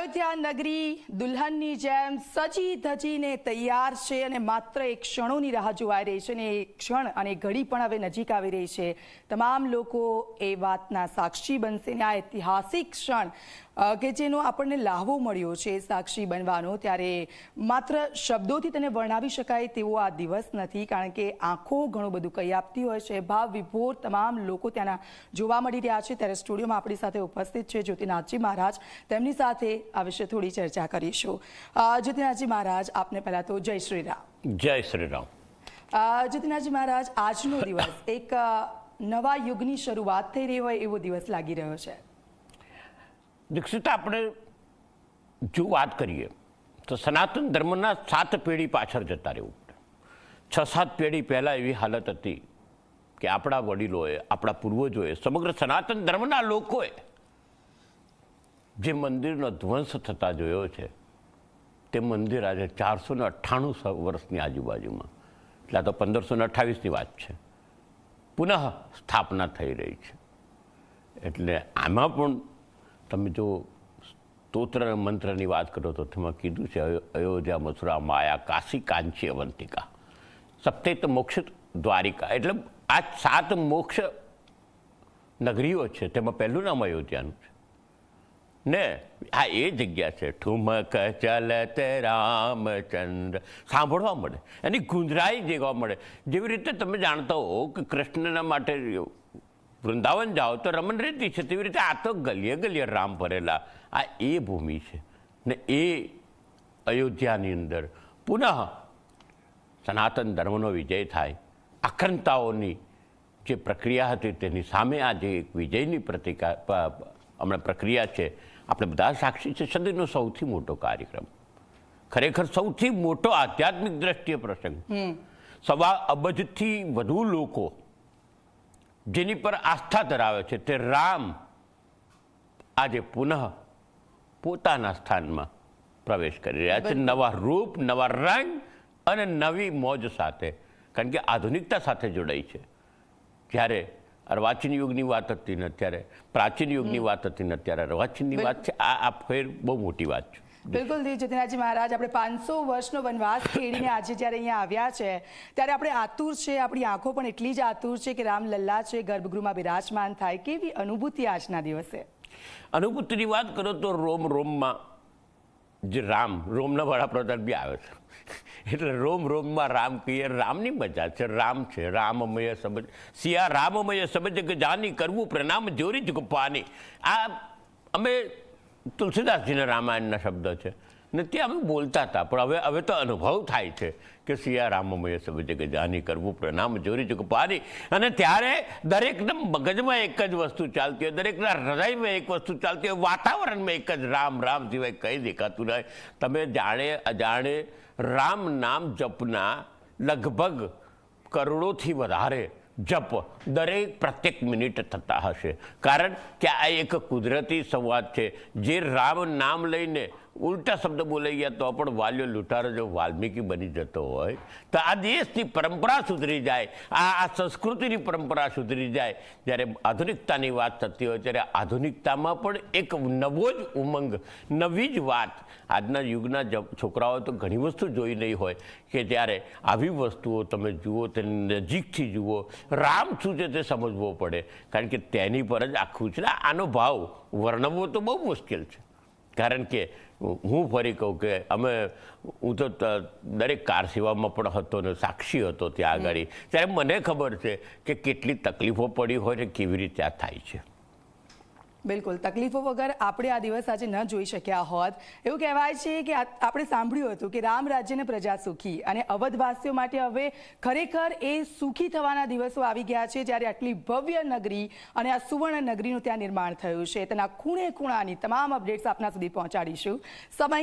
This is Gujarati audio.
અયોધ્યા નગરી દુલ્હનની જેમ સજી ધજીને તૈયાર છે અને માત્ર એક ક્ષણોની રાહ જોવાઈ રહી છે અને એ ક્ષણ અને ઘડી પણ હવે નજીક આવી રહી છે. તમામ લોકો એ વાતના સાક્ષી બનશે ને આ ઐતિહાસિક ક્ષણ કે જેનો આપણને લાહવો મળ્યો છે સાક્ષી બનવાનો ત્યારે માત્ર શબ્દોથી તેને વર્ણવી શકાય તેવો આ દિવસ નથી કારણ કે આંખો ઘણું બધું કહી આપતી હોય છે. ભાવ વિભોર તમામ લોકો ત્યાંના જોવા મળી રહ્યા છે. ત્યારે સ્ટુડિયોમાં આપણી સાથે ઉપસ્થિત છે જ્યોતિનાથજી મહારાજ. તેમની સાથે આ વિશે થોડી ચર્ચા કરીશું. જ્યોતિનાથજી મહારાજ આપને પહેલાં તો જય શ્રી રામ. જય શ્રી રામ. જ્યોતિનાથજી મહારાજ આજનો દિવસ એક નવા યુગની શરૂઆત થઈ રહી હોય એવો દિવસ લાગી રહ્યો છે. દીક્ષિત આપણે જો વાત કરીએ, તો સનાતન ધર્મના સાત પેઢી પાછળ જતા રહેવું છ સાત પેઢી પહેલાં એવી હાલત હતી કે આપણા વડીલોએ, આપણા પૂર્વજોએ, સમગ્ર સનાતન ધર્મના લોકોએ જે મંદિરનો ધ્વંસ થતા જોયો છે, તે મંદિર આજે ચારસો ને અઠ્ઠાણું વર્ષની આજુબાજુમાં. એટલે આ તો પંદરસો ને અઠ્ઠાવીસની વાત છે. પુનઃ સ્થાપના થઈ રહી છે. એટલે આમાં પણ તમે જો સ્તોત્ર મંત્રની વાત કરો તો તેમાં કીધું છે અયોધ્યા, મથુરા, માયા, કાશી, કાંચી, અવંતિકા. સપ્તેત મોક્ષ દ્વારિકા. એટલે આ સાત મોક્ષ નગરીઓ છે, તેમાં પહેલું નામ અયોધ્યાનું છે. ને આ એ જગ્યા છે, ઠુમક ચલત રામચંદ્ર. સાંભળવા મળે. એની ગુંજરાઈ જેવા મળે. જેવી રીતે તમે જાણતા હો કે કૃષ્ણના માટે વૃંદાવન જાઓ તો રમણ રેતી છે. તેવી રીતે આ તો ગલીએ ગલીએ રામ ભરેલા. આ એ ભૂમિ છે. ને એ અયોધ્યાની અંદર પુનઃ સનાતન ધર્મનો વિજય થાય. આક્રંતાઓની જે પ્રક્રિયા હતી તેની સામે આ જે એક વિજયની પ્રતિકા હમણાં પ્રક્રિયા છે. આપણે બધા સાક્ષી છે. સદીનો સૌથી મોટો કાર્યક્રમ. ખરેખર સૌથી મોટો આધ્યાત્મિક દ્રષ્ટિએ પ્રસંગ. સવા અબજથી વધુ લોકો જેની પર આસ્થા ધરાવે છે તે રામ આજે પુનઃ પોતાના સ્થાનમાં પ્રવેશ કરી રહ્યા છે. નવા રૂપ નવા રંગ અને નવી મોજ સાથે. કારણ કે આધુનિકતા સાથે જોડાઈ છે. જ્યારે અર્વાચીન યુગની વાત હતી ને અત્યારે પ્રાચીન યુગની વાત હતી ને અત્યારે અર્વાચીનની વાત છે. આ આ ફેર બહુ મોટી વાત છે. બિલકુલ જી જ્યોતિનાથજી મહારાજ. આપણે પાંચસો વર્ષનો વનવાસ ખેડીને આજે જ્યારે અહીંયા આવ્યા છે, ત્યારે આપણે આતુર છે, આપણી આંખો પણ એટલી જ આતુર છે કે રામલલ્લા છે, ગર્ભગૃહમાં બિરાજમાન થાય કેવી અનુભૂતિ આજના દિવસે. અનુભૂતિની વાત કરો તો રોમ, રોમમાં જે રામ, રોમના વડાપ્રધાન બી આવે છે. એટલે રોમ, રોમમાં રામ કહીએ, રામની મજા છે, રામ છે, રામમય સમજ સિયા રામમય સમજ કે જાની કરવું, પ્રણામ જોરી જ ગુપ્પાની આ અમે તુલસીદાસજીના રામાયણના શબ્દ છે. ને તે અમે બોલતા હતા, પણ હવે હવે તો અનુભવ થાય છે કે સિયા રામમય સમજ કે જાની કરવું, પ્રણામ જોરી જ પારી. અને ત્યારે દરેકના મગજમાં એક જ વસ્તુ ચાલતી હોય, દરેકના હૃદયમાં એક વસ્તુ ચાલતી હોય, વાતાવરણમાં એક જ રામ રામ સિવાય કંઈ દેખાતું નહીં. તમે જાણે, અજાણે રામ નામ જપના લગભગ કરોડોથી વધારે જપ દરેક પ્રત્યેક મિનિટ થતા હશે. કારણ કે આ એક કુદરતી સંવાદ છે. જે રામ નામ લઈને ઉલટા શબ્દ બોલાઈ ગયા તો પણ વાલ્યો લૂંટારો જો વાલ્મીકી બની જતો હોય. તો આ દેશની પરંપરા સુધરી જાય, આ આ સંસ્કૃતિની પરંપરા સુધરી જાય. જ્યારે આધુનિકતાની વાત થતી હોય, ત્યારે આધુનિકતામાં પણ એક નવો જ ઉમંગ, નવી જ વાત. આજના યુગના છોકરાઓ તો ઘણી વસ્તુ જોઈ નહીં હોય કે જ્યારે આવી વસ્તુઓ તમે જુઓ, તેને નજીકથી જુઓ, રામ શું છે તે સમજવો પડે. કારણ કે તેની પર જ આખું છે. આનો ભાવ વર્ણવવો તો બહુ મુશ્કેલ છે. કારણ કે હું ફરી કહું કે અમે હું તો દરેક કાર સેવામાં પણ હતો ને સાક્ષી હતો ત્યાં આગળ. ત્યારે મને ખબર છે કે કેટલી તકલીફો પડી હોય ને કેવી રીતે આ થાય છે. બિલકુલ. તકલીફો વગર આપણે આ દિવસ આજે ન જોઈ શક્યા હોત. એવું કહેવાય છે કે આપણે સાંભળ્યું હતું કે રામ રાજ્યને પ્રજા સુખી અને અવધવાસીઓ માટે હવે ખરેખર એ સુખી થવાના દિવસો આવી ગયા છે જ્યારે આટલી ભવ્ય નગરી અને આ સુવર્ણ નગરીનું ત્યાં નિર્માણ થયું છે. તેના ખૂણે ખૂણાની તમામ અપડેટ્સ આપના સુધી પહોંચાડીશું. સમય